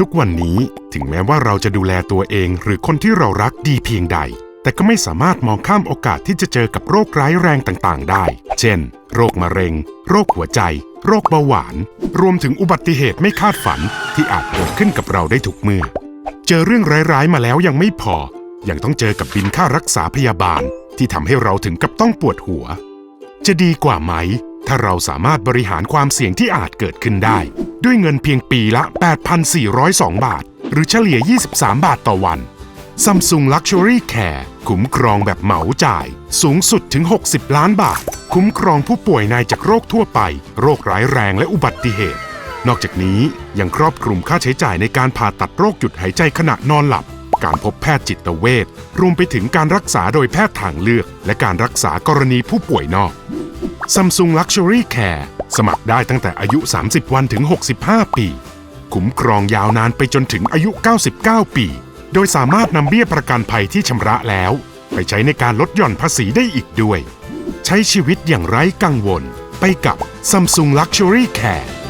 ทุกวันนี้ถึงแม้ว่าเราจะดูแลตัวเองหรือคนที่เรารักดีเพียงใด แต่ก็ไม่สามารถมองข้ามโอกาสที่จะเจอกับโรคร้ายแรงต่างๆ ได้ เช่น โรคมะเร็ง โรคหัวใจ โรคเบาหวาน รวมถึงอุบัติเหตุไม่คาดฝันที่อาจเกิดขึ้นกับเราได้ทุกเมื่อ เจอเรื่องร้ายๆมาแล้วยังไม่พอ ยังต้องเจอกับบินค่ารักษาพยาบาล ที่ทำให้เราถึงกับต้องปวดหัว จะดีกว่าไหม ถ้าเราสามารถบริหารความเสี่ยงที่อาจเกิดขึ้นได้ ด้วยเงินเพียงปีละ 8,402 บาท หรือเฉลี่ย 23 บาทต่อวัน Samsung Luxury Care คุ้มครองแบบเหมาจ่าย สูงสุดถึง 60 ล้านบาท คุ้มครองผู้ป่วยในจากโรคทั่วไป โรคร้ายแรงและอุบัติเหตุ นอกจากนี้ยังครอบคลุมค่าใช้จ่ายในการผ่าตัดโรคหยุดหายใจขณะนอนหลับ การพบแพทย์จิตเวชรวมไปถึงการรักษาโดยแพทย์ทางเลือก และการรักษากรณีผู้ป่วยนอก Samsung Luxury Care สมัครได้ตั้งแต่อายุ 30 วันถึง 65 ปี คุ้มครองยาวนานไปจนถึงอายุ 99 ปี โดยสามารถนำเบี้ยประกันภัยที่ชำระแล้ว ไปใช้ในการลดหย่อนภาษีได้อีกด้วย ใช้ชีวิตอย่างไร้กังวล ไปกับ Samsung Luxury Care